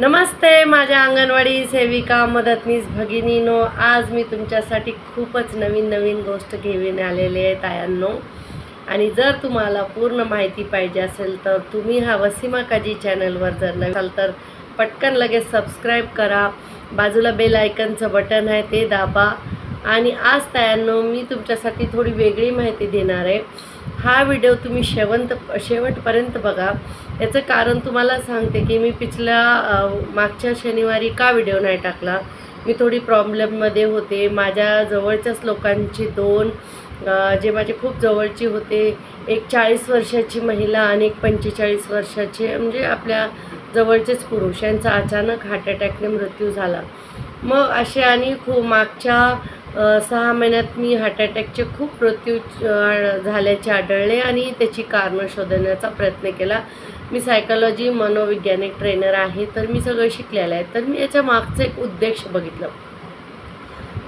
नमस्ते माझ्या अंगणवाडी सेविका मदतनीस भगिनीनो आज मी तुमच्यासाठी खूपच नवीन नवीन गोष्ट घेऊन आलेले आहे तायांनो. आणि जर तुम्हाला पूर्ण माहिती पाहिजे असेल तर तुम्ही हा वसीमा काजी चॅनलवर जर नवीन असाल तर पटकन लगेच सबस्क्राईब करा. बाजूला बेल आयकनचं बटन आहे ते दाबा. आणि आज तायांनो मी तुमच्यासाठी थोडी वेगळी माहिती देणार आहे. हा व्हिडिओ तुम्ही शेवंत शेवटपर्यंत बघा. याचं कारण तुम्हाला सांगते की मी पिछल्या मागच्या शनिवारी का व्हिडिओ नाही टाकला? मी थोडी प्रॉब्लेममध्ये होते. माझ्या जवळच्याच लोकांची दोन जे माझे खूप जवळचे होते एक चाळीस वर्षाची महिला आणि एक पंचेचाळीस वर्षाचे म्हणजे आपल्या जवळचेच पुरुष. यांचा अचानक हार्ट अटॅकने मृत्यू झाला. मग असे आणि खूप मागच्या सहा महिन्यात मी हार्ट अटॅकचे खूप मृत्यू झाल्याचे आढळले आणि त्याची कारणं शोधण्याचा प्रयत्न केला. मी सायकोलॉजी मनोवैज्ञानिक ट्रेनर आहे तर मी सगळं शिकलेलं आहे. तर मी याच्या मागचं एक उद्देश बघितलं.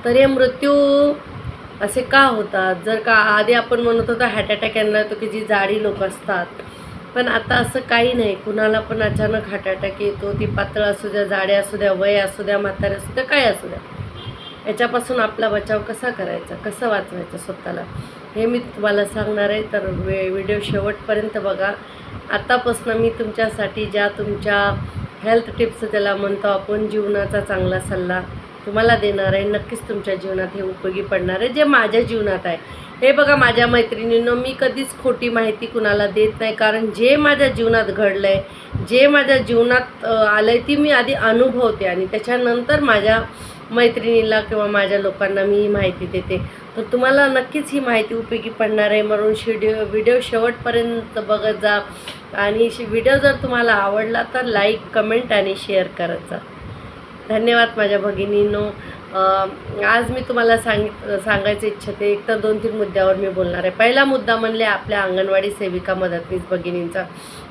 तर हे मृत्यू असे का होतात? जर का आधी आपण म्हणत होतो हार्ट अटॅक यांना येतो की जी जाडी लोक असतात पण आता असं काही नाही. कुणाला पण अचानक हार्ट अटॅक येतो ती पातळ असू द्या जाडी असू द्या वय असू द्या म्हातारे असू द्या काय असू द्या. याच्यापासून आपला बचाव कसा करायचा? कसं वाचवायचं स्वतःला? हे मी तुम्हाला सांगणार आहे. तर वे व्हिडिओ शेवटपर्यंत बघा. आत्तापासून मी तुमच्यासाठी ज्या तुमच्या हेल्थ टिप्स त्याला म्हणतो आपण जीवनाचा चांगला सल्ला तुम्हाला देणार आहे. नक्कीच तुमच्या जीवनात हे उपयोगी पडणार आहे. जे माझ्या जीवनात आहे. हे बघा माझ्या मैत्रिणींनो मी कधीच खोटी माहिती कुणाला देत नाही. कारण जे माझ्या जीवनात घडलं आहे जे माझ्या जीवनात आलं आहे ती मी आधी अनुभवते. आणि त्याच्यानंतर माझ्या मैत्रिणीला किंवा माझ्या लोकांना मी ही माहिती देते. तर तुम्हाला नक्कीच ही माहिती उपयोगी पडणार आहे. म्हणून शिडिओ व्हिडिओ शेवटपर्यंत बघत जा. आणि व्हिडिओ जर तुम्हाला आवडला तर लाईक कमेंट आणि शेअर करत जा. धन्यवाद माझ्या भगिनींनो. आज मी तुम्हाला सांगित सांगायचं इच्छिते एक तर दोन तीन मुद्द्यावर मी बोलणार आहे. पहिला मुद्दा म्हणले आपल्या अंगणवाडी सेविका मदतनीस भगिनींचा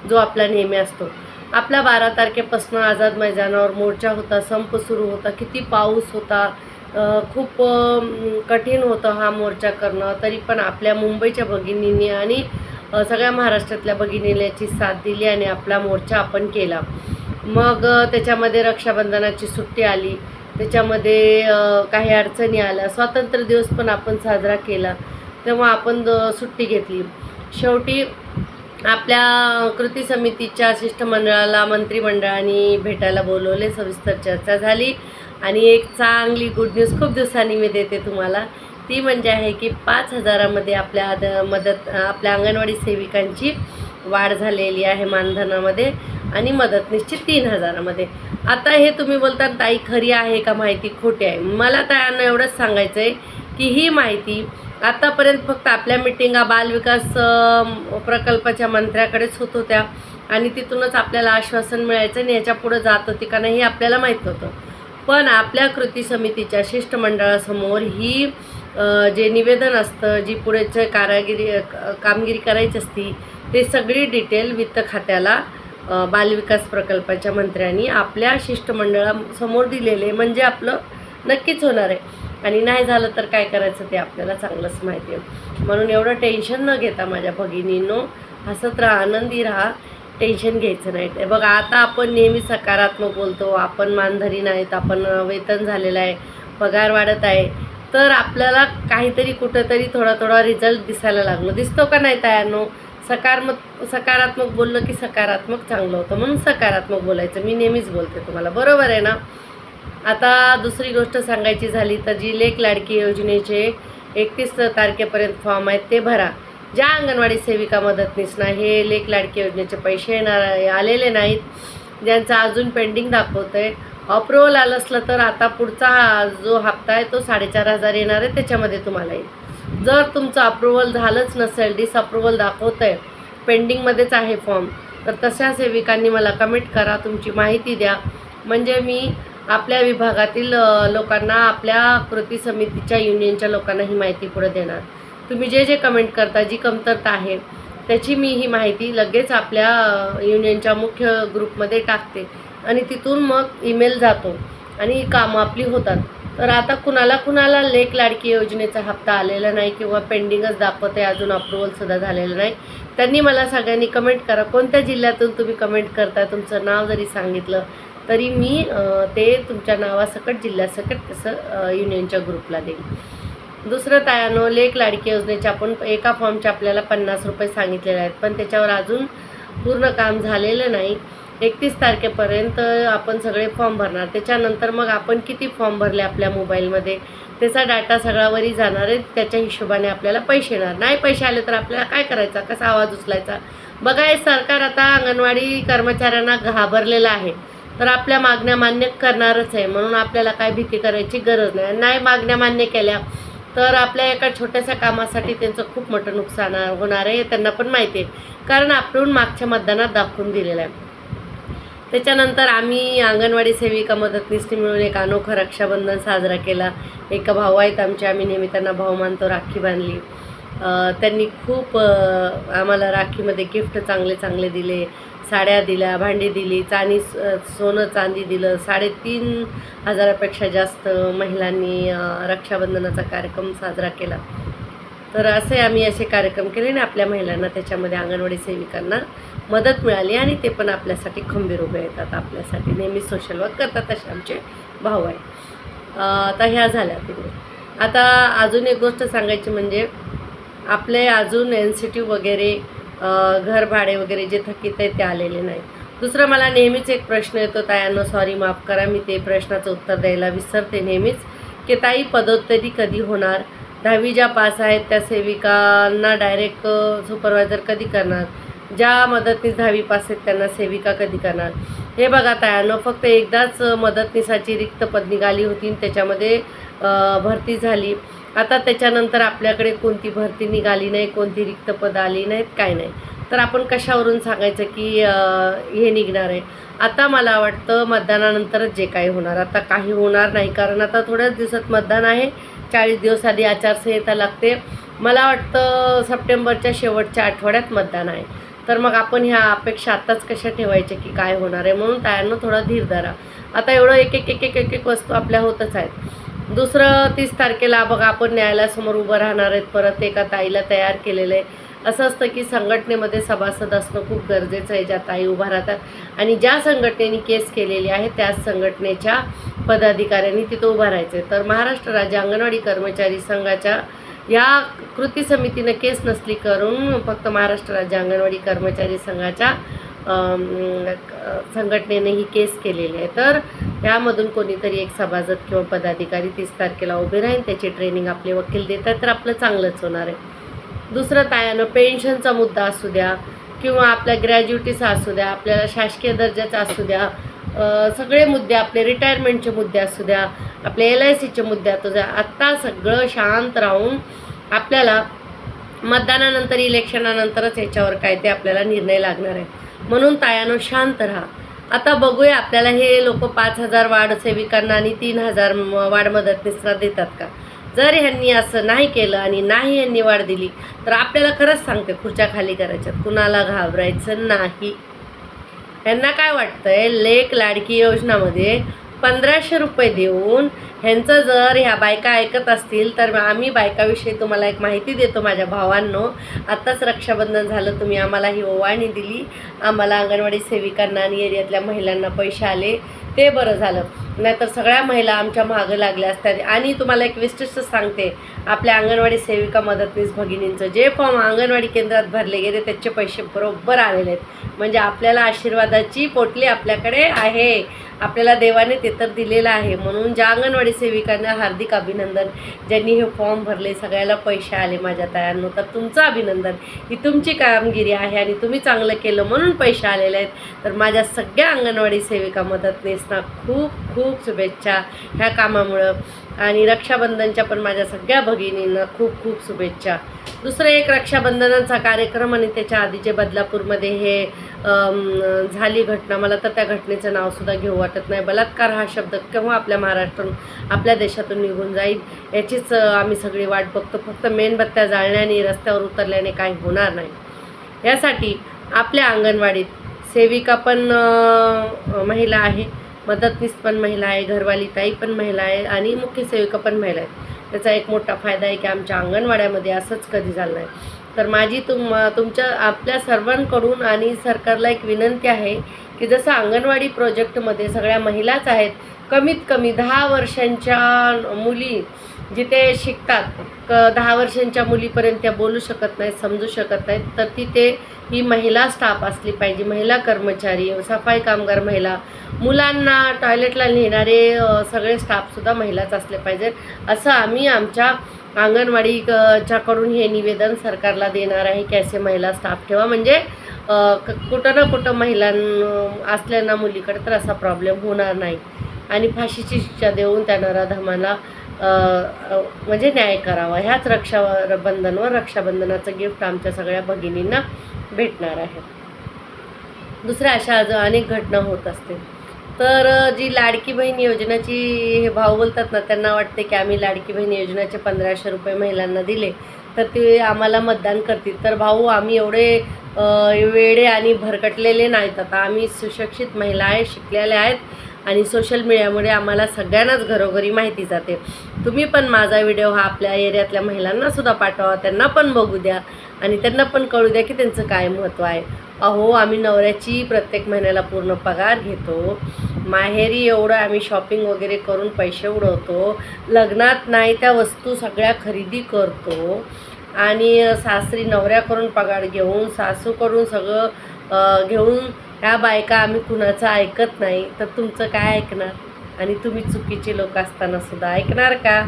जो आपला नेहमी असतो. आपला बारा तारखेपासून आझाद मैदानावर मोर्चा होता संप सुरू होता किती पाऊस होता खूप कठीण होतं हा मोर्चा करणं तरी पण आपल्या मुंबईच्या भगिनींनी आणि सगळ्या महाराष्ट्रातल्या भगिनीलाची याची साथ दिली आणि आपला मोर्चा आपण केला. मग त्याच्यामध्ये रक्षाबंधनाची सुट्टी आली त्याच्यामध्ये काही अडचणी आल्या स्वातंत्र्य दिवस पण आपण साजरा केला तेव्हा आपण सुट्टी घेतली. शेवटी आपल्या कृती समितीच्या शिष्टमंडळाला मंत्रिमंडळाने भेटायला बोलवले सविस्तर चर्चा झाली. आणि एक चांगली गुड न्यूज खूप दिवसांनी मी देते तुम्हाला. ती म्हणजे आहे की पाच हजारामध्ये आपल्या आद- मदत आपल्या अंगणवाडी सेविकांची वाढ झालेली आहे मानधनामध्ये आणि मदतनीसची तीन हजारामध्ये. आता हे तुम्ही बोलता ताई खरी आहे का? माहिती खोटी आहे. मला त्यांना एवढंच सांगायचं आहे की ही माहिती आतापर्यंत फक्त आपल्या मिटिंगा बालविकास प्रकल्पाच्या मंत्र्याकडेच होत होत्या. आणि तिथूनच आपल्याला आश्वासन मिळायचं आणि याच्या पुढं जात होती का नाही हे आपल्याला माहीत नव्हतं. पण आपल्या कृती समितीच्या शिष्टमंडळासमोर ही जे निवेदन असतं जी पुढेचे कारागिरी कामगिरी करायची असती ते सगळी डिटेल वित्त खात्याला बालविकास प्रकल्पाच्या मंत्र्यांनी आपल्या शिष्टमंडळासमोर दिलेले. म्हणजे आपलं नक्कीच होणार आहे. आणि नाही झालं तर काय करायचं ते आपल्याला चांगलंच माहिती आहे. म्हणून एवढं टेन्शन न घेता माझ्या भगिनींनो हसत राहा आनंदी राहा. टेन्शन घ्यायचं नाही. ते बघा आता आपण नेहमी सकारात्मक बोलतो. आपण मानधरी नाहीत आपण वेतन झालेलं आहे पगार वाढत आहे. तर आपल्याला काहीतरी कुठंतरी थोडा थोडा रिझल्ट दिसायला लागलो. दिसतो का नाही तयारनो सकारात्मक सकारात्मक बोललं की सकारात्मक चांगलं होतं. म्हणून सकारात्मक बोलायचं. मी नेहमीच बोलते तुम्हाला. बरोबर आहे ना? आता दुसरी गोष्ट सांगायची झाली तर जी लेख लाडकी योजनेचे एकतीस तारखेपर्यंत फॉर्म आहेत ते भरा. ज्या अंगणवाडी सेविका मदतनीसना हे लेख लाडकी योजनेचे पैसे येणार आलेले नाहीत. ज्यांचं अजून पेंडिंग दाखवतं आहे अप्रुव्हल आलं असलं तर आता पुढचा हा जो हप्ता आहे तो साडेचार हजार येणार आहे त्याच्यामध्ये तुम्हाला येईल. जर तुमचं अप्रुव्हल झालंच नसेल डिसअप्रुव्हल दाखवतं आहे पेंडिंगमध्येच आहे फॉर्म तर तशा सेविकांनी मला कमेंट करा तुमची माहिती द्या. म्हणजे मी आपल्या विभागातील लोकांना आपल्या कृती समितीच्या युनियनच्या लोकांना ही माहिती पुढे देणार. तुम्ही जे जे कमेंट करता जी कमतरता आहे त्याची मी ही माहिती लगेच आपल्या युनियनच्या मुख्य ग्रुपमध्ये टाकते. आणि तिथून मग ईमेल जातो आणि कामं आपली होतात. तर आता कुणाला कुणाला लेख लाडकी योजनेचा हप्ता आलेला नाही किंवा पेंडिंगच दाखवते अजून अप्रुव्हलसुद्धा झालेलं नाही त्यांनी मला सगळ्यांनी कमेंट करा. कोणत्या जिल्ह्यातून तुम्ही कमेंट करताय तुमचं नाव जरी सांगितलं तरी मी ते तुमच्या नावासकट जिल्ह्यासकट तसं युनियनच्या ग्रुपला देईन. दुसरं तायानो लेख लाडकी योजनेच्या आपण एका फॉर्मचे आपल्याला पन्नास रुपये सांगितलेले आहेत. पण त्याच्यावर अजून पूर्ण काम झालेलं नाही. एकतीस तारखेपर्यंत आपण सगळे फॉर्म भरणार. त्याच्यानंतर मग आपण किती फॉर्म भरले आपल्या मोबाईलमध्ये? त्याचा डाटा सगळावरही जाणार आहे. त्याच्या हिशोबाने आपल्याला पैसे येणार. नाही पैसे आले तर आपल्याला काय करायचा? कसा आवाज उचलायचा? बघा हे सरकार आता अंगणवाडी कर्मचाऱ्यांना घाबरलेलं आहे. तर आपल्या मागण्या मान्य करणारच आहे. म्हणून आपल्याला काय भीती करायची गरज नाही. नाही मागण्या मान्य केल्या तर आपल्या एका छोट्याशा कामासाठी त्यांचं खूप मोठं नुकसान होणार आहे हे त्यांना पण माहिती आहे. कारण आपण मागच्या मतदानात दाखवून दिलेलं आहे. त्याच्यानंतर आम्ही अंगणवाडी सेविका मदतनीसने मिळून एक अनोखा रक्षाबंधन साजरा केला. एक भाऊ आहेत आमचे आम्ही नेहमी त्यांना भाऊ मानतो राखी बांधली. त्यांनी खूप आम्हाला राखीमध्ये गिफ्ट चांगले चांगले दिले. साड्या दिल्या भांडी दिली चांदी सोनं चांदी दिलं. साडेतीन हजारापेक्षा जास्त महिलांनी रक्षाबंधनाचा कार्यक्रम साजरा केला. तर असे आम्ही असे कार्यक्रम केले आणि आपल्या महिलांना त्याच्यामध्ये अंगणवाडी सेविकांना मदत मिळाली आणि ते पण आपल्यासाठी खंबीर उभे येतात आपल्यासाठी नेहमी सोशल वर्क करतात असे आमचे भाऊ आहे आता ह्या झाल्या तिकडे आता अजून एक गोष्ट सांगायची म्हणजे आपले अजून एन सी टी वगैरे घर भाडे वगैरे जे थकीत आहे ते आलेले नाही. दुसरं मला नेहमीच एक प्रश्न येतो तायांनो सॉरी माफ करा मी ते प्रश्नाचं उत्तर द्यायला विसरते नेहमीच की ताई पदोत्तरी कधी होणार? दहावी ज्या पास आहेत त्या सेविकांना डायरेक्ट सुपरवायझर कधी करणार? ज्या मदतनीस दहावी पास आहेत त्यांना सेविका कधी करणार? हे बघा तायानं फक्त एकदाच मदतनीसाची रिक्त पद निघाली होती आणि त्याच्यामध्ये भरती झाली. आता त्याच्यानंतर आपल्याकडे कोणती भरती निघाली नाही कोणती रिक्त पद आली नाहीत काय नाही. तर आपण कशावरून सांगायचं की हे निघणार आहे? आता मला वाटतं मतदानानंतरच जे काही होणार. आता काही होणार नाही कारण आता थोड्याच दिवसात मतदान आहे. चाळीस दिवस आधी आचारसंहिता लागते. मला वाटतं सप्टेंबरच्या शेवटच्या आठवड्यात मतदान आहे. तर मग आपण ह्या अपेक्षा आत्ताच कशा ठेवायच्या की काय होणार आहे? म्हणून तायांना थोडा धीर धरा. आता एवढं एक एक एक एक एक एक वस्तू आपल्या होतच आहेत. दुसरं तीस तारखेला बघा आपण न्यायालयासमोर उभं राहणार आहेत. परत एका ताईला तयार केलेलं आहे. असं असतं की संघटनेमध्ये सभासद असणं खूप गरजेचं आहे ज्या ताई उभा राहतात. आणि ज्या संघटनेने केस केलेली आहे त्याच संघटनेच्या पदाधिकाऱ्यांनी तिथं उभं राहायचं आहे तर महाराष्ट्र राज्य अंगणवाडी कर्मचारी संघाच्या या कृती समितीनं केस नसली करून फक्त महाराष्ट्र राज्य अंगणवाडी कर्मचारी संघाच्या संघटनेने ही केस केलेली आहे. तर यामधून कोणीतरी एक सभासद किंवा पदाधिकारी तीस तारखेला उभे राहील त्याची ट्रेनिंग आपले वकील देतात तर आपलं चांगलंच होणार आहे. दुसरं तायानं पेन्शनचा मुद्दा असू द्या किंवा आपल्या ग्रॅज्युटीचा असू द्या आपल्याला शासकीय दर्जाचा असू द्या सगळे मुद्दे आपले रिटायरमेंटचे मुद्दे असू द्या आपले एल आय सीचे मुद्दे असू द्या आत्ता सगळं शांत राहून आपल्याला मतदानानंतर इलेक्शनानंतरच याच्यावर काय ते आपल्याला निर्णय लागणार आहे. म्हणून तायानो शांत राहा. आता बघूया आपल्याला हे लोक पाच हजार वाढ सेविकांना आणि तीन हजार वाढ वाढ मदतनीसला देतात का? जर ह्यांनी असं नाही केलं आणि नाही यांनी वाढ दिली तर आपल्याला खरंच सांगते खुर्च्या खाली करायच्यात. कुणाला घाबरायचं नाही. यांना काय वाटतंय? लेक लाडकी योजनामध्ये पंधराशे रुपये देऊन ह्यांचं जर ह्या बायका ऐकत असतील तर आम्ही बायकाविषयी तुम्हाला एक माहिती देतो माझ्या भावांनो. आत्ताच रक्षाबंधन झालं तुम्ही आम्हाला ही ओवाळणी दिली. आम्हाला अंगणवाडी सेविकांना आणि एरियातल्या महिलांना पैसे आले. ते बरं झालं. नाहीतर सगळ्या महिला आमच्या मागं लागल्या असतात. आणि तुम्हाला एक विशिष्ट सांगते. आपल्या अंगणवाडी सेविका मदतनीस भगिनींचं जे फॉर्म अंगणवाडी केंद्रात भरले गेले त्याचे पैसे बरोबर आलेले आहेत. म्हणजे आपल्याला आशीर्वादाची पोटली आपल्याकडे आहे. आपल्याला देवाने ते तर दिलेलं आहे. म्हणून ज्या अंगणवाडी सेविकांना हार्दिक अभिनंदन. ज्यांनी हे फॉर्म भरले सगळ्याला पैसे आले माझ्या तयांनो. तर तुमचं अभिनंदन. ही तुमची कामगिरी आहे आणि तुम्ही चांगलं केलं म्हणून पैसे आलेले आहेत. तर माझ्या सगळ्या अंगणवाडी सेविका मदतनीसना खूप खूप शुभेच्छा ह्या कामामुळं. आणि रक्षाबंधनच्या पण माझ्या सगळ्या भगिनींना खूप खूप शुभेच्छा. दुसरं एक रक्षाबंधनाचा कार्यक्रम आणि त्याच्या आधीचे बदलापूरमध्ये हे झाली घटना मला तर त्या घटनेचं नावसुद्धा घेऊ वाटत नाही. बलात्कार हा शब्द केव्हा आपल्या महाराष्ट्रातून आपल्या देशातून निघून जाईल याचीच आम्ही सगळी वाट बघतो. फक्त मेणबत्त्या जाळण्याने रस्त्यावर उतरल्याने काही होणार नाही. यासाठी आपल्या अंगणवाडीत सेविका पण महिला आहे मदतनीस पण महिला आहे घरवाली ताई पण महिला आहे आणि मुख्य सेविका पण महिला आहे त्याचा एक मोठा फायदा आहे की आमच्या अंगणवाड्यामध्ये असंच कधी झालं नाही. तर माझी तुम तुमच्या आपल्या सर्वांकडून आणि सरकारला एक विनंती आहे की जसं अंगणवाडी प्रोजेक्टमध्ये सगळ्या महिलाच आहेत कमीत कमी दहा वर्षांच्या मुली जिथे शिकतात क दहा वर्षांच्या मुलीपर्यंत त्या बोलू शकत नाहीत समजू शकत नाहीत तर तिथे ही महिला स्टाफ असली पाहिजे महिला कर्मचारी सफाई कामगार महिला मुलांना टॉयलेटला नेणारे सगळे स्टाफसुद्धा महिलाच असले पाहिजेत असं आम्ही आमच्या अंगणवाडी च्याकडून हे निवेदन सरकारला देणार आहे की असे महिला स्टाफ ठेवा. म्हणजे क- कुठं ना कुठं महिलां असल्याना मुलीकडे तर असा प्रॉब्लेम होणार नाही. आणि फाशीची शिक्षा देऊन त्या नराधमाला म्हणजे न्याय करावा. ह्याच रक्षाबंधनवर रक्षाबंधनाचं गिफ्ट आमच्या सगळ्या भगिनींना भेटणार आहे. दुसऱ्या अशा आज अनेक घटना होत असते तर जी लाडकी बहीण योजनाची हे भाव बोलतात ना त्यांना वाटते की आम्ही लाडकी बहीण योजनाचे पंधराशे रुपये महिलांना दिले तर ते आम्हाला मतदान करतील. तर भाऊ आम्ही एवढे वेडे आणि भरकटलेले नाहीत. आता आम्ही सुशिक्षित महिला आहे शिकलेल्या आहेत आणि सोशल मीडियामुळे आम्हाला सगळ्यांनाच घरोघरी माहिती जाते. तुम्ही पण माझा व्हिडिओ हा आपल्या एरियातल्या महिलांनासुद्धा पाठवा त्यांना पण बघू द्या आणि त्यांना पण कळू द्या की त्यांचं काय महत्त्व आहे. अहो आम्ही नवऱ्याची प्रत्येक महिन्याला पूर्ण पगार घेतो. माहेरी एवढं आम्ही शॉपिंग वगैरे करून पैसे उडवतो. लग्नात नाही त्या वस्तू सगळ्या खरेदी करतो. आणि सासरी नवऱ्याकडून पगार घेऊन सासूकडून सगळं घेऊन ह्या बायका आम्ही कुणाचं ऐकत नाही. तर तुमचं काय ऐकणार? आणि तुम्ही चुकीचे लोक असताना सुद्धा ऐकणार का?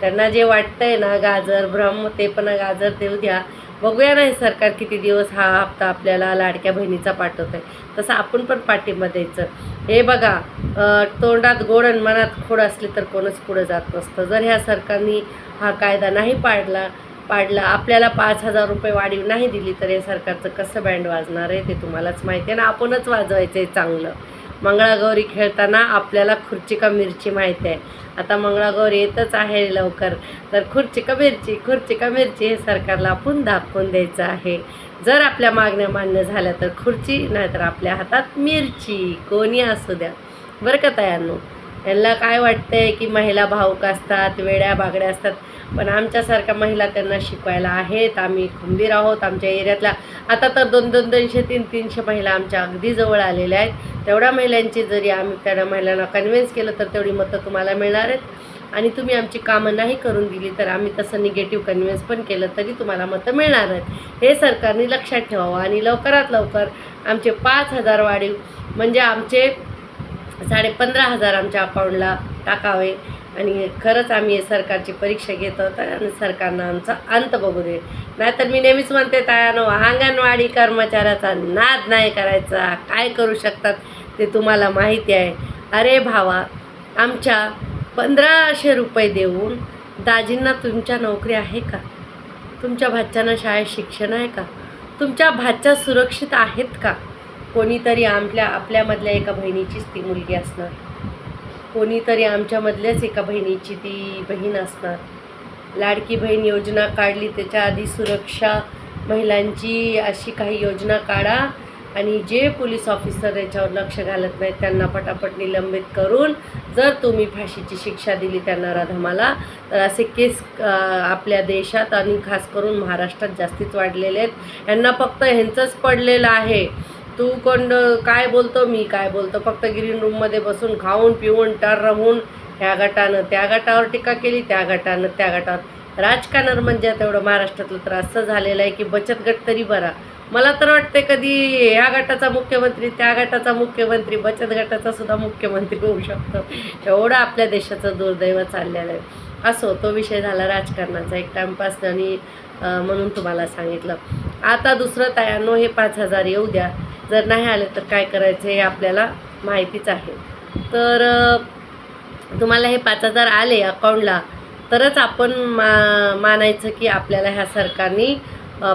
त्यांना जे वाटतंय ना गाजर भ्रम ते पण गाजर देऊ द्या. बघूया ना हे सरकार किती दिवस हा हप्ता आपल्याला लाडक्या बहिणीचा पाठवत आहे तसं आपण पण पाठिंबा द्यायचं. हे बघा तोंडात गोड आणि मनात खोड असली तर कोणच पुढं जात नसतं. जर ह्या सरकारने हा कायदा नाही पाडला पाडला आपल्याला पाच हजार रुपये वाढीव नाही दिली तर हे सरकारचं कसं बँड वाजणार आहे ते तुम्हालाच माहिती आहे. ना आपणच वाजवायचं आहे चांगलं. मंगळागौरी खेळताना आपल्याला खुर्ची का मिरची माहिती आहे. आता मंगळागौर येतच आहे लवकर. तर खुर्ची का मिरची खुर्ची का मिरची हे सरकारला आपण दाखवून द्यायचं आहे. जर आपल्या मागण्या मान्य झाल्या तर खुर्ची नाहीतर आपल्या हातात मिरची. कोणी असू द्या. बरं का त्यांना काय काय वाटतंय की महिला भाऊक असतात वेड्या बागड्या असतात पण आमच्यासारख्या महिला त्यांना शिकवायला आहेत. आम्ही खंबीर आहोत आमच्या एरियातल्या आता तर दोन दोन दोनशे तीन तीनशे महिला आमच्या अगदी जवळ आलेल्या आहेत. तेवढ्या महिलांची जरी आम्ही त्या महिलांना कन्व्हिन्स केलं तर तेवढी मतं तुम्हाला मिळणार आहेत. आणि तुम्ही आमची कामं नाही करून दिली तर आम्ही तसं निगेटिव्ह कन्व्हिन्स पण केलं तरी तुम्हाला मतं मिळणार आहेत. हे सरकारने लक्षात ठेवावं. आणि लवकरात लवकर आमचे पाच हजार वाढीव म्हणजे आमचे साडेपंधरा हजार आमच्या अकाउंटला टाकावे. आणि खरंच आम्ही सरकारची परीक्षा घेत आहोत आणि सरकारनं आमचा अंत बघू दे. नाहीतर मी नेहमीच म्हणते तायानो अंगणवाडी कर्मचाऱ्याचा नाद नाही करायचा. काय करू शकतात ते तुम्हाला माहिती आहे. अरे भावा आमच्या पंधराशे रुपये देऊन दाजींना तुमच्या नोकरी आहे का? तुमच्या भाच्यानं शाळेत शिक्षण आहे का? तुमच्या भाच्या सुरक्षित आहेत का? कोणीतरी आपल्या आपल्यामधल्या एका बहिणीचीच ती मुलगी असणार. कोणीतरी आमच्यामधल्याच एका बहिणीची ती बहीण असणार. लाडकी बहीण योजना काढली त्याच्या आधी सुरक्षा महिलांची अशी काही योजना काढा आणि जे पोलीस ऑफिसर याच्यावर लक्ष घालत नाहीत त्यांना पटापट निलंबित करून जर तुम्ही फाशीची शिक्षा दिली त्यांना राधमाला तर असे केस आपल्या देशात आणि खास करून महाराष्ट्रात जास्तीच वाढलेले आहेत. यांना फक्त ह्यांचंच पडलेलं आहे. तू कोण काय बोलतो मी काय बोलतो? फक्त ग्रीन रूममध्ये बसून खाऊन पिऊन टर राहून ह्या गटानं त्या गटावर टीका केली त्या गटानं त्या गटावर. राजकारण म्हणजे तेवढं महाराष्ट्रातलं तर असं झालेलं आहे की बचत गट तरी बरा. मला तर वाटते कधी ह्या गटाचा मुख्यमंत्री त्या गटाचा मुख्यमंत्री बचत गटाचा सुद्धा मुख्यमंत्री होऊ शकतो. एवढं आपल्या देशाचं दुर्दैव चाललेलं आहे. असो तो विषय झाला राजकारणाचा. एक टाइमपास आणि म्हणून तुम्हाला सांगितलं. आता दुसरं तयानो हे पाच हजार येऊ द्या. जर नाही आले तर काय करायचं हे आपल्याला माहितीच आहे. तर तुम्हाला हे पाच हजार आले अकाउंटला तरच आपण मा मानायचं की आपल्याला ह्या सरकारने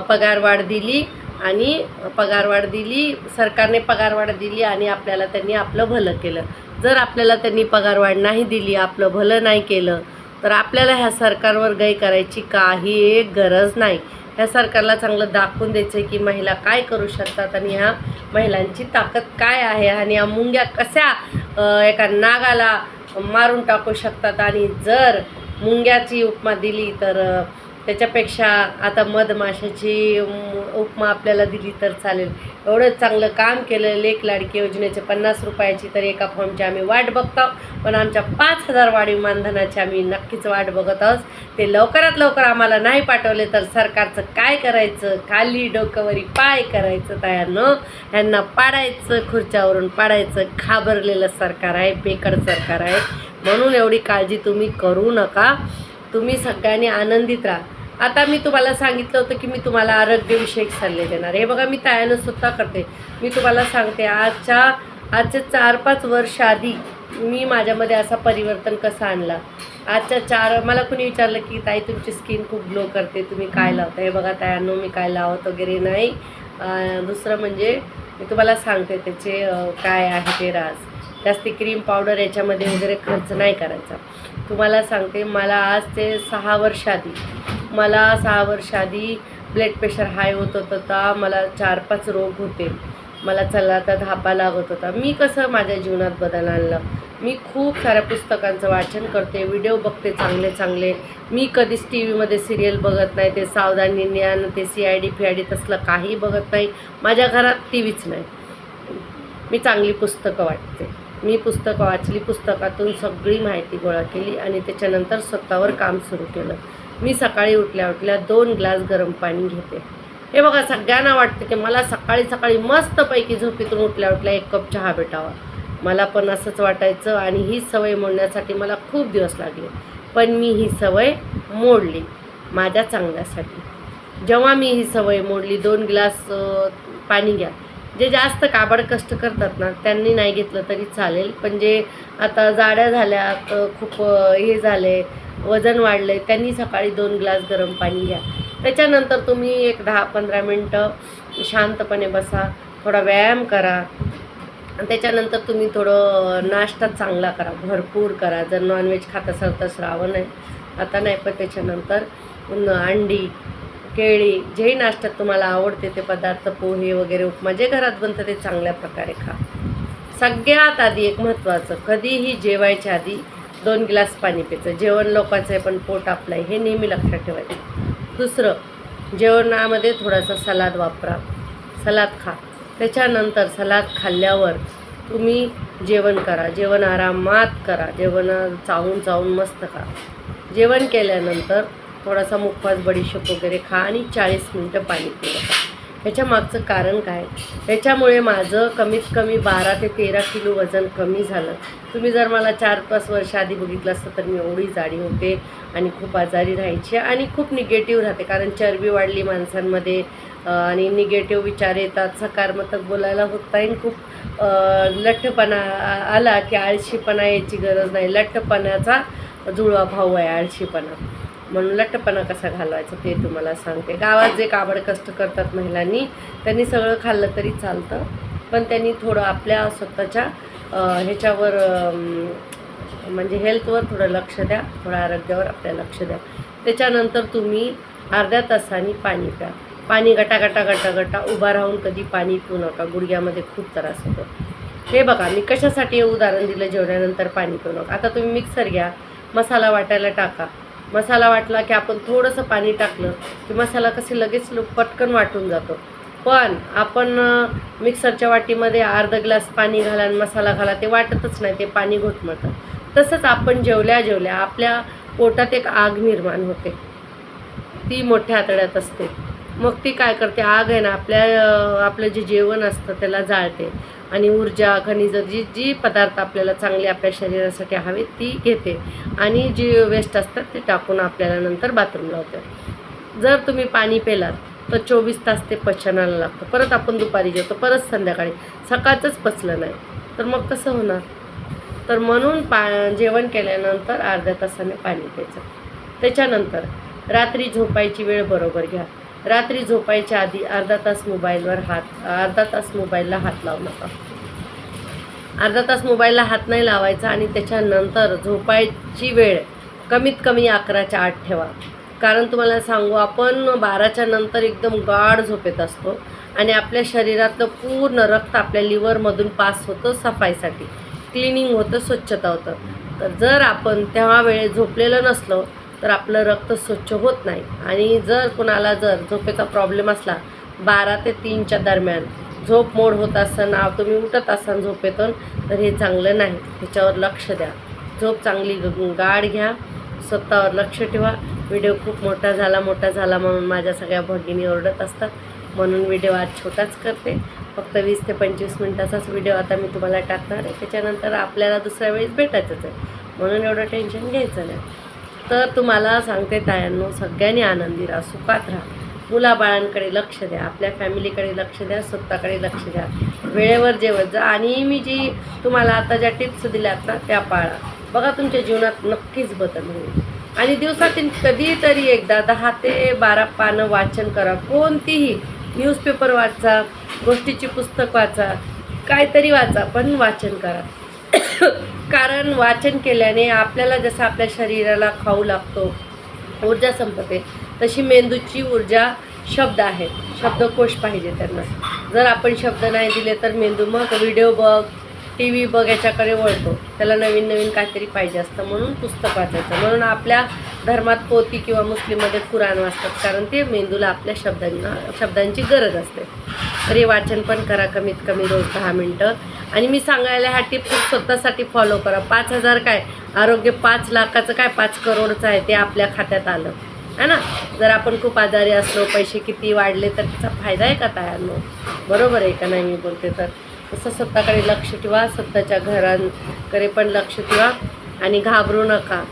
पगारवाढ दिली आणि पगारवाढ दिली सरकारने पगारवाढ दिली आणि आपल्याला त्यांनी आपलं भलं केलं. जर आपल्याला त्यांनी पगारवाढ नाही दिली आपलं भलं नाही केलं तर आपल्याला ह्या सरकारवर गय करायची काही एक गरज नाही. ह्या सरकारला चांगलं दाखवून द्यायचं आहे की महिला काय करू शकतात आणि ह्या महिलांची ताकद काय आहे आणि या मुंग्या कशा एका नागाला मारून टाकू शकतात आणि जर मुंग्याची उपमा दिली तर त्याच्यापेक्षा आता मधमाशाची उपमा आपल्याला दिली तर चालेल. एवढं चांगलं काम केलं लेख लाडकी योजनेचे पन्नास रुपयाची तर एका फॉर्मची आम्ही वाट बघतो. पण आमच्या पाच हजार वाढीव मानधनाची आम्ही नक्कीच वाट बघत आहोत. ते लवकरात लवकर आम्हाला नाही पाठवले तर सरकारचं काय करायचं? खाली डोकंवरी पाय करायचं तयारनं ह्यांना पाडायचं खुर्च्यावरून पाडायचं घाबरलेलं सरकार आहे बेकड सरकार आहे. म्हणून एवढी काळजी तुम्ही करू नका. तुम्ही सगळ्यांनी आनंदित राहा. आता मी तुम्हाला सांगितलं होतं की मी तुम्हाला आरोग्यविषयक सल्ले देणार हे बघा मी तयानं स्वतः करते. मी तुम्हाला सांगते आजच्या आजच्या चार पाच वर्ष आधी मी माझ्यामध्ये असा परिवर्तन कसा आणला? आजच्या चार मला कुणी विचारलं की ताई तुमची स्किन खूप ग्लो करते तुम्ही काय लावता हे बघा तयानो मी काय लावत वगैरे नाही. दुसरं म्हणजे मी तुम्हाला सांगते त्याचे काय आहे ते राज. जास्ती क्रीम पावडर याच्यामध्ये वगैरे खर्च नाही करायचा. तुम्हाला सांगते मला आज ते सहा वर्ष आधी मला सहा वर्ष आधी ब्लड प्रेशर हाय होत होतं. मला चार पाच रोग होते. मला चला आता धापा लागत होता. मी कसं माझ्या जीवनात बदल आणलं? मी खूप साऱ्या पुस्तकांचं वाचन करते व्हिडिओ बघते चांगले चांगले. मी कधीच टी व्हीमध्ये सिरियल बघत नाही. ते सावधान ज्ञान ते C I D F I D तसलं काही बघत नाही. माझ्या घरात टी व्हीच नाही. मी चांगली पुस्तकं वाटते मी पुस्तकं वाचली पुस्तकातून सगळी माहिती गोळा केली आणि त्याच्यानंतर स्वतःवर काम सुरू केलं. मी सकाळी उठल्या उठल्या दोन ग्लास गरम पाणी घेते. हे बघा सगळ्यांना वाटतं की मला सकाळी सकाळी मस्तपैकी झोपेतून उठल्या उठल्या एक कप चहा भेटावा. मला पण असंच वाटायचं आणि ही सवय मोडण्यासाठी मला खूप दिवस लागले. पण मी ही सवय मोडली माझ्या चांगल्यासाठी. जेव्हा मी ही सवय मोडली दोन ग्लास पाणी घ्या. जे जास्त काबड कष्ट करतात ना त्यांनी नाही घेतलं तरी चालेल. पण जे आता जाड्या झाल्या खूप हे झाले वजन वाढले त्यांनी सकाळी दोन ग्लास गरम पाणी घ्या. त्याच्यानंतर तुम्ही एक दहा पंधरा मिनटं शांतपणे बसा थोडा व्यायाम करा. आणि त्याच्यानंतर तुम्ही थोडं नाश्ता चांगला करा भरपूर करा. जर नॉनव्हेज खात असाल तर श्रावण आहे. आता नाही पण त्याच्यानंतर अंडी केळी जेही नाश्त्यात तुम्हाला आवडते ते पदार्थ पोहे वगैरे उपमा जे घरात बनतं ते चांगल्या प्रकारे खा. सगळ्यात आधी एक महत्त्वाचं कधीही जेवायच्या आधी दोन ग्लास पाणी प्यायचं. जेवण लोकांचं आहे पण पोट आपलं आहे हे नेहमी लक्षात ठेवायचं. दुसरं जेवणामध्ये थोडासा सलाद वापरा. सलाद खा. त्याच्यानंतर सलाद खाल्ल्यावर तुम्ही जेवण करा. जेवण आरामात करा. जेवण चावून चावून मस्त खा. जेवण केल्यानंतर थोडासा मुखवास बडीशेप वगैरे खा आणि चाळीस मिनटं पाणी पिऊ नका. ह्याच्या मागचं कारण काय? ह्याच्यामुळे माझं कमीत कमी बारा ते तेरा किलो वजन कमी झालं. तुम्ही जर मला चार पाच वर्ष आधी बघितलं असतं तर मी एवढी जाडी होते आणि खूप आजारी राहायची आणि खूप निगेटिव्ह राहते. कारण चरबी वाढली माणसांमध्ये आणि निगेटिव्ह विचार येतात. सकारात्मक बोलायला होत नाही आणि खूप लठ्ठपणा आला की आळशीपणा याची गरज नाही. लठ्ठपणाचा जुळवाभाव आहे आळशीपणा. म्हणून लट्टपणा कसा घालवायचा ते तुम्हाला सांगते. गावात जे काबड कष्ट करतात महिलांनी त्यांनी सगळं खाल्लं तरी चालतं. पण त्यांनी थोडं आपल्या स्वतःच्या ह्याच्यावर म्हणजे हेल्थवर थोडं लक्ष द्या थोडं आरोग्यावर आपल्या लक्ष द्या. त्याच्यानंतर तुम्ही अर्ध्या तासाने पाणी प्या. पाणी गटा गटा गटा गटा उभा राहून कधी पाणी पिऊ नका गुडघ्यामध्ये खूप त्रास होतो. हे बघा मी कशासाठी हे उदाहरण दिलं जेवल्यानंतर पाणी पिऊ नका. आता तुम्ही मिक्सर घ्या मसाला वाटायला टाका. मसाला वाटला की आपण थोडंसं पाणी टाकलं की मसाला कसे लगेच पटकन वाटून जातो. पण आपण मिक्सरच्या वाटीमध्ये अर्धा ग्लास पाणी घाला आणि मसाला घाला ते वाटतच नाही ते पाणी घुटमळतं तसंच आपण जेवल्या जेवल्या आपल्या पोटात एक आग निर्माण होते. ती मोठ्या आतड्यात असते. मग ती काय करते? आग आहे ना आपल्या आपलं जे जेवण असतं त्याला जाळते. आणि ऊर्जा खनिज जी जी पदार्थ आपल्याला चांगले आपल्या शरीरासाठी हवे ती घेते. आणि जी वेस्ट असतात ते टाकून आपल्याला नंतर बाथरूम लावते जर तुम्ही पाणी पेलात तर चोवीस तास ते पचनाला लागतं. परत आपण दुपारी जेवतो परत संध्याकाळी. सकाळचंच पचलं नाही. तर मग कसं होणार? तर म्हणून पा जेवण केल्यानंतर अर्ध्या तासाने पाणी प्यायचं. त्याच्यानंतर रात्री झोपायची वेळ बरोबर घ्या. रात्री झोपायच्या आधी अर्धा तास मोबाईलवर हात अर्धा तास मोबाईलला हात लावू नका. अर्धा तास मोबाईलला हात नाही लावायचा आणि त्याच्यानंतर झोपायची वेळ कमीत कमी अकराच्या आत ठेवा. कारण तुम्हाला सांगू आपण बाराच्या नंतर एकदम गाढ झोपेत असतो आणि आपल्या शरीरातलं पूर्ण रक्त आपल्या लिव्हरमधून पास होतं सफाईसाठी. क्लिनिंग होतं स्वच्छता होतं. तर जर आपण तेव्हा वेळेत झोपलेलं नसलं तर आपलं रक्त स्वच्छ होत नाही. आणि जर कुणाला जर झोपेचा प्रॉब्लेम असला बारा ते तीनच्या दरम्यान झोप मोड होत असताना तुम्ही उठत असाल झोपेतून तर हे चांगलं नाही. त्याच्यावर लक्ष द्या. झोप चांगली गाड गाढ घ्या. स्वतःवर लक्ष ठेवा. व्हिडिओ खूप मोठा झाला मोठा झाला म्हणून माझ्या सगळ्या भगिनी ओरडत असतात. म्हणून व्हिडिओ आज छोटाच करते. फक्त वीस ते पंचवीस मिनटाचाच व्हिडिओ आता मी तुम्हाला टाकणार आहे. त्याच्यानंतर आपल्याला दुसऱ्या वेळेस भेटायचंच आहे. म्हणून एवढं टेन्शन घ्यायचं नाही. तर तुम्हाला सांगते तायांनो सगळ्यांनी आनंदी राहा सुखात राहा. मुलाबाळांकडे लक्ष द्या आपल्या फॅमिलीकडे लक्ष द्या स्वतःकडे लक्ष द्या. वेळेवर जेवत जा. आणि मी जी तुम्हाला आता ज्या टिप्स दिल्यात ना त्या पाळा. बघा तुमच्या जीवनात नक्कीच बदल होईल. आणि दिवसातील कधीतरी एकदा दहा ते बारा पानं वाचन करा. कोणतीही न्यूजपेपर वाचा गोष्टीची पुस्तक वाचा काहीतरी वाचा पण वाचन करा. कारण वाचन केल्याने आपल्याला जसं आपल्या शरीराला खाऊ लागतो ऊर्जा संपते तशी मेंदूची ऊर्जा शब्द आहेत शब्दकोश पाहिजे त्यांना. जर आपण शब्द नाही दिले तर मेंदू मग व्हिडिओ बघ टी व्ही बघ याच्याकडे वळतो. त्याला नवीन नवीन काहीतरी पाहिजे असतं म्हणून पुस्तक वाचायचं. म्हणून आपल्या धर्मात पोती किंवा मुस्लिममध्ये कुराण वाचतात. कारण ते मेंदूला आपल्या शब्दांना शब्दांची गरज असते. तर हे वाचन पण करा कमीत कमी रोज दहा मिनटं. आणि मी सांगायला ह्या टिप्स स्वतःसाठी फॉलो करा. पाच हजार काय? आरोग्य पाच लाखाचं काय? पाच करोडचं आहे. ते आपल्या खात्यात आलं. है ना? जर आपण खूप आजारी असलो पैसे किती वाढले तर त्याचा फायदा आहे का तयार? बरोबर आहे का नाही मी बोलते तर? तसं स्वतःकडे लक्ष ठेवा स्वतःच्या घरांकडे पण लक्ष ठेवा आणि घाबरू नका.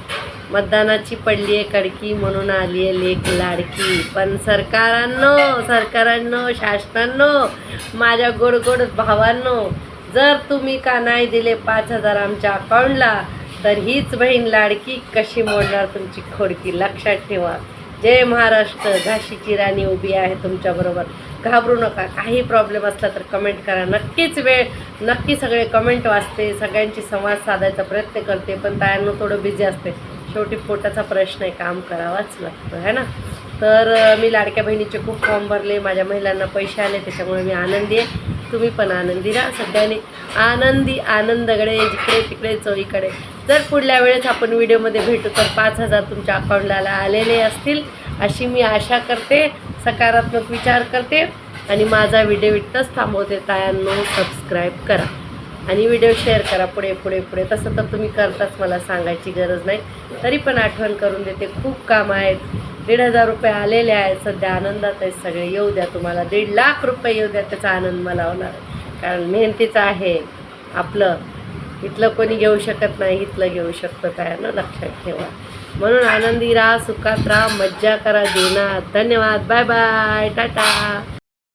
मतदानाची पडली आहे कडकी म्हणून आली आहे लेख लाडकी. पण सरकारांनो सरकारांनो शासनांनो माझ्या गोड गोड भावांनो जर तुम्ही का नाही दिले पाच हजार आमच्या अकाउंटला तर हीच बहीण लाडकी कशी मोडणार तुमची खोडकी? लक्षात ठेवा. जय महाराष्ट्र. झाशीची राणी उभी आहे तुमच्याबरोबर. घाबरू नका. काही प्रॉब्लेम असला तर कमेंट करा. नक्कीच वेळ नक्की सगळे कमेंट वाचते सगळ्यांची संवाद साधायचा प्रयत्न करते पण तायांना थोडं बिझी असते. शेवटी पोटाचा प्रश्न आहे काम करावाच लागतं है ना? तर मी लाडक्या बहिणीचे खूप फॉर्म भरले माझ्या महिलांना पैसे आले त्याच्यामुळे मी आनंदी आहे. तुम्ही पण आनंदी राहा सगळ्यांनी आनंदी आनंदकडे जिकडे तिकडे चोईकडे जर पुढल्या वेळेस आपण व्हिडिओमध्ये भेटू तर पाच हजार तुमच्या अकाउंटला आलेले असतील अशी मी आशा करते. सकारात्मक विचार करते आणि माझा व्हिडिओ इथंच थांबवते तायांनो सबस्क्राईब करा. आणि व्हिडिओ शेअर करा पुढे पुढे पुढे. तसं तर तुम्ही करताच मला सांगायची गरज नाही. तरी पण आठवण करून देते. खूप काम आहेत. दीड हजार रुपये आलेले आहेत. सध्या आनंदात आहेत सगळे. येऊ द्या तुम्हाला. दीड लाख रुपये येऊ द्या. त्याचा आनंद मला होणार कारण मेहनतीचं आहे आपलं. इथलं कोणी घेऊ शकत नाही. इथलं घेऊ शकतं काय ना लक्षात ठेवा. म्हणून आनंदी राहा सुखात राहा मज्जा करा जीवनात. धन्यवाद. Bye bye. टाटा.